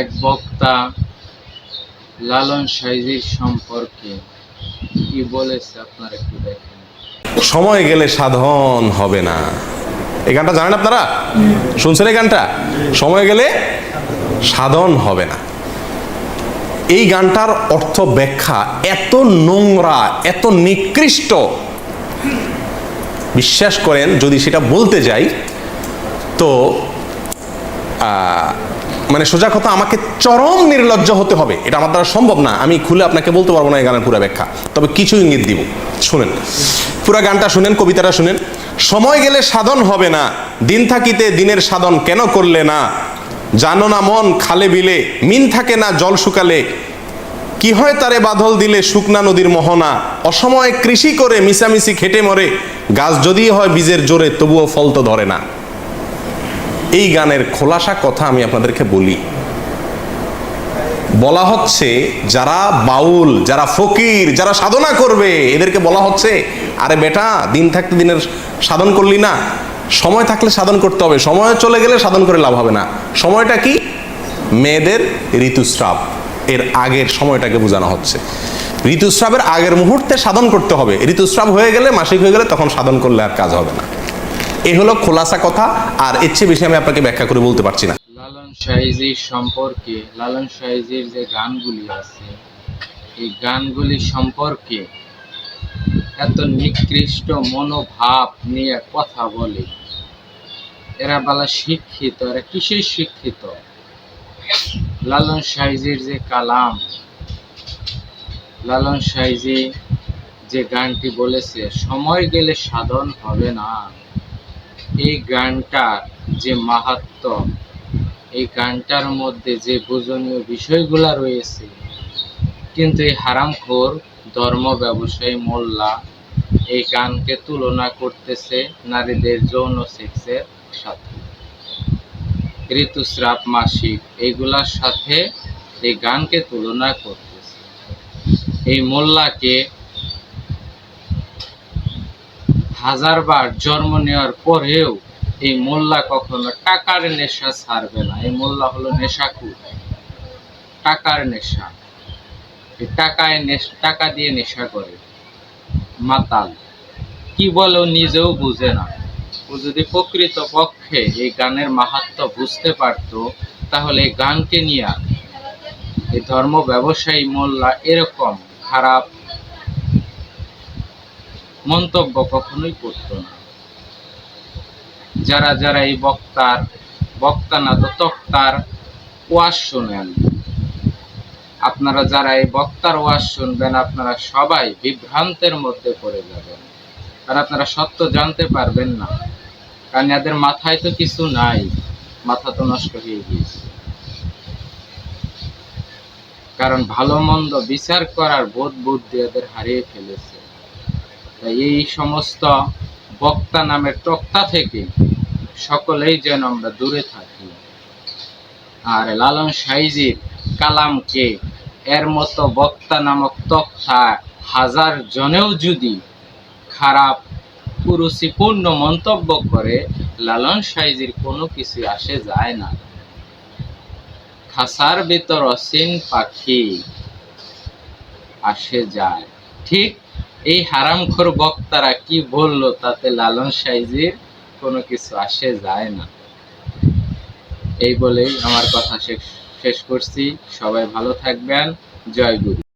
এক বক্তা লালন সাইজির সম্পর্কে কি বলেছে আপনারা একটু দেখেন। সময় গেলে সাধন হবে না। এই গানটা জানেন আপনারা? শুনছেন এই গানটা? সময় গেলে সাধন হবে না। এই গানটার অর্থ ব্যাখ্যা এত নোংরা, এত নিকৃষ্ট। বিশ্বাস করেন, যদি সেটা বলতে যাই, তো মানে সোজা কথা, আমাকে চরম নির্লজ্জ হতে হবে। এটা আমার দ্বারা সম্ভব না। আমি খুলে আপনাকে বলতে পারব না এই গানের পুরো ব্যাখ্যা তবে কিছু ইঙ্গিত দিব। শুনেন। পুরা গানটা শুনেন, কবিতাটা শুনেন। সময় গেলে সাধন হবে না। দিন থাকিতে দিনের সাধন কেন করলে না? জানো না মন খালে বিলে, মিন থাকে না জল শুকালে। কি হয় তারে বাদল দিলে শুকনা নদীর মোহনা। অসময়ে কৃষি করে মিশামিশি খেটে মরে। গাছ যদি হয় বীজের জোরে, তবুও ফল তো ধরে না। এই গানের খোলাসা কথা আমি আপনাদেরকে বলি। বলা হচ্ছে, যারা বাউল, যারা ফকির, যারা সাধনা করবে, এদেরকে বলা হচ্ছে, আরে বেটা, দিন থাকতে দিনের সাধন করলি না। সময় থাকলে সাধন করতে হবে, সময় চলে গেলে সাধন করে লাভ হবে না। সময়টা কি? মেয়েদের ঋতুস্রাব। এর আগের সময়টাকে বোঝানো হচ্ছে। ঋতুস্রাবের আগের মুহূর্তে সাধন করতে হবে। ঋতুস্রাব হয়ে গেলে, মাসিক হয়ে গেলে তখন সাধন করলে আর কাজ হবে না। এই হলো খোলাসা কথা, আর এর চেয়ে বেশি আমি আপনাকে ব্যাখ্যা করে বলতে পারছি না। লালন সাইজির সম্পর্কে, লালন সাইজির যে গানগুলি আছে, এই গানগুলি সম্পর্কে এত নিকৃষ্ট মনোভাব নিয়ে কথা বলে। এরা বলা শিক্ষিত, এরা কিসের শিক্ষিত? লালন সাইজির যে কালাম, লালন সাইজি যে গানটি বলেছে, সময় গেলে সাধন হবে না। এই গানটার যে মাহাত্ম, এই গানটার মধ্যে যে বোঝনীয় বিষয়গুলা রয়েছে, কিন্তু এই হারামখোর ধর্ম ব্যবসায়ী মোল্লা এই গানকে তুলনা করতেছে নারীদের যৌন সেক্সের সাথে। ঋতুস্রাব মাসিক এইগুলার সাথে এই গানকে তুলনা করতেছে। এই মোল্লাকে হাজারবার জন্ম নেওয়ার পরেও এই মোল্লা কখনো টাকার নেশা ছাড়বে না। এই মোল্লা হলো নেশাকুর টাকার নেশা। এই টাকায় টাকা দিয়ে নেশা করে। মাতাল। কি বলে নিজেও বুঝে না। ও যদি প্রকৃত পক্ষে এই গানের মাহাত্ম বুঝতে পারতো, তাহলে এই গানকে নিয়ে এই ধর্ম ব্যবসায়ী মোল্লা এরকম খারাপ মন্তব্য কখনোই করতো না। যারা যারা এই বক্তার, বক্তা না তো তক্তার ওয়াজ শোনেন। আপনারা যারা এই বক্তার ওয়াজ শুনবেন, আপনারা সবাই বিভ্রান্তের মধ্যে পড়ে যাবেন। আর আপনারা সত্য জানতে পারবেন না। কারণ এদের মাথায় তো কিছু নাই। মাথা তো নষ্ট হয়ে গিয়েছে। কারণ ভালো মন্দ বিচার করার বোধ বুদ্ধি এদের হারিয়ে ফেলেছে। এই সমস্ত বক্তা নামের তক্তা থেকে সকলেই যেন আমরা দূরে থাকি। আর লালন সাইজির কালামকে এর মতো বক্তা নামক তক্তা হাজার জনেও যদি খারাপ, কুরুচিপূর্ণ মন্তব্য করে, লালন সাইজির কোনো কিছু আসে যায় না। খাসার ভিতর অসীন পাখি আসে যায়। ঠিক এই হারামখোর বক্তারা কি বলল তাতে লালন সাইজির কোনো কিছু আসে যায় না। এই বলেই আমার কথা শেষ শেষ করছি। সবাই ভালো থাকবেন। জয় গুরু।